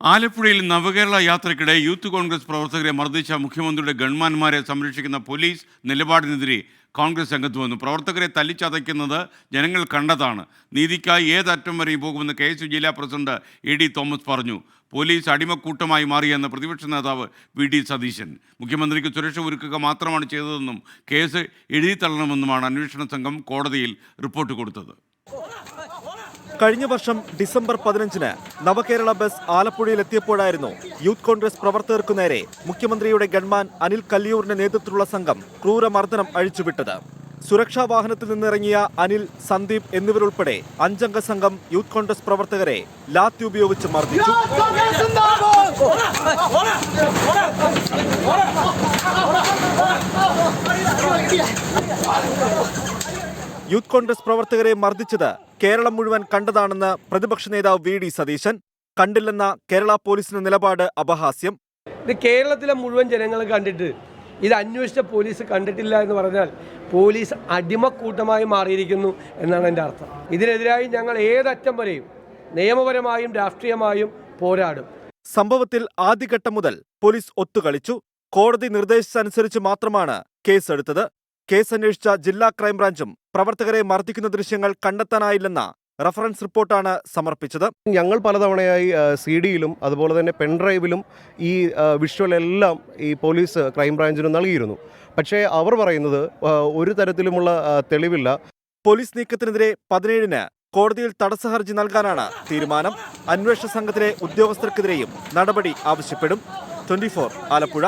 ആലപ്പുഴയിൽ നവകേരള യാത്രയ്ക്കിടെ യൂത്ത് കോൺഗ്രസ് പ്രവർത്തകരെ മർദ്ദിച്ച മുഖ്യമന്ത്രിയുടെ ഗൺമാന്മാരെ സംരക്ഷിക്കുന്ന പോലീസ് നിലപാടിനെതിരെ കോൺഗ്രസ് രംഗത്ത് വന്നു. പ്രവർത്തകരെ തല്ലിച്ചതയ്ക്കുന്നത് ജനങ്ങൾ കണ്ടതാണ്. നീതിക്കായി ഏതറ്റം വരെയും പോകുമെന്ന് കെ എസ് ജില്ലാ പ്രസിഡന്റ് എ ഡി തോമസ് പറഞ്ഞു. പോലീസ് അടിമക്കൂട്ടമായി മാറിയെന്ന് പ്രതിപക്ഷ നേതാവ് വി ഡി സതീശൻ. മുഖ്യമന്ത്രിക്ക് സുരക്ഷ ഒരുക്കുക മാത്രമാണ് ചെയ്തതെന്നും കേസ് എഴുതി തള്ളണമെന്നുമാണ് അന്വേഷണ സംഘം കോടതിയിൽ റിപ്പോർട്ട് കൊടുത്തത്. കഴിഞ്ഞ വർഷം ഡിസംബർ പതിനഞ്ചിന് നവകേരള ബസ് ആലപ്പുഴയിൽ എത്തിയപ്പോഴായിരുന്നു യൂത്ത് കോൺഗ്രസ് പ്രവർത്തകർക്കു നേരെ മുഖ്യമന്ത്രിയുടെ ഗൺമാൻ അനിൽ കല്ലിയൂറിന്റെ നേതൃത്വത്തിലുള്ള സംഘം ക്രൂരമർദ്ദനം അഴിച്ചുവിട്ടത്. സുരക്ഷാ വാഹനത്തിൽ നിന്നിറങ്ങിയ അനിൽ സന്ദീപ് എന്നിവരുൾപ്പെടെ അഞ്ചംഗ സംഘം യൂത്ത് കോൺഗ്രസ് പ്രവർത്തകരെ ലാത്തി ഉപയോഗിച്ച് മർദ്ദിച്ചു. യൂത്ത് കോൺഗ്രസ് പ്രവർത്തകരെ മർദ്ദിച്ചത് കേരളം മുഴുവൻ കണ്ടതാണെന്ന് പ്രതിപക്ഷ നേതാവ് വി ഡി സതീശൻ. കണ്ടില്ലെന്ന കേരള പോലീസിന്റെ നിലപാട് അപഹാസ്യം. ഇത് കേരളത്തിലെ മുഴുവൻ ജനങ്ങൾ കണ്ടിട്ട് ഇത് അന്വേഷിച്ച പോലീസ് കണ്ടിട്ടില്ല എന്ന് പറഞ്ഞാൽ പോലീസ് അടിമക്കൂട്ടമായി മാറിയിരിക്കുന്നു എന്നാണ് എന്റെ അർത്ഥം. ഇതിനെതിരായി ഞങ്ങൾ ഏതറ്റം വരെയും നിയമപരമായും രാഷ്ട്രീയമായും പോരാടും. സംഭവത്തിൽ ആദ്യഘട്ടം മുതൽ പോലീസ് ഒത്തുകളിച്ചു. കോടതി നിർദ്ദേശിച്ചനുസരിച്ച് മാത്രമാണ് കേസെടുത്തത്. കേസ് അന്വേഷിച്ച ജില്ലാ ക്രൈംബ്രാഞ്ചും പ്രവർത്തകരെ മർദ്ദിക്കുന്ന ദൃശ്യങ്ങൾ കണ്ടെത്താനായില്ലെന്ന റഫറൻസ് റിപ്പോർട്ടാണ് സമർപ്പിച്ചത്. ഞങ്ങൾ പലതവണയായി സി ഡിയിലും അതുപോലെ തന്നെ പെൻഡ്രൈവിലും ഈ വിഷ്വൽ എല്ലാം ഈ പോലീസ് ക്രൈംബ്രാഞ്ചിന് നൽകിയിരുന്നു. പക്ഷേ അവർ പറയുന്നത് ഒരു തരത്തിലുമുള്ള തെളിവില്ല. പോലീസ് നീക്കത്തിനെതിരെ പതിനേഴിന് കോടതിയിൽ തടസ്സ ഹർജി നൽകാനാണ് തീരുമാനം. അന്വേഷണ സംഘത്തിലെ ഉദ്യോഗസ്ഥർക്കെതിരെയും നടപടി ആവശ്യപ്പെടും. ട്വന്റി ആലപ്പുഴ.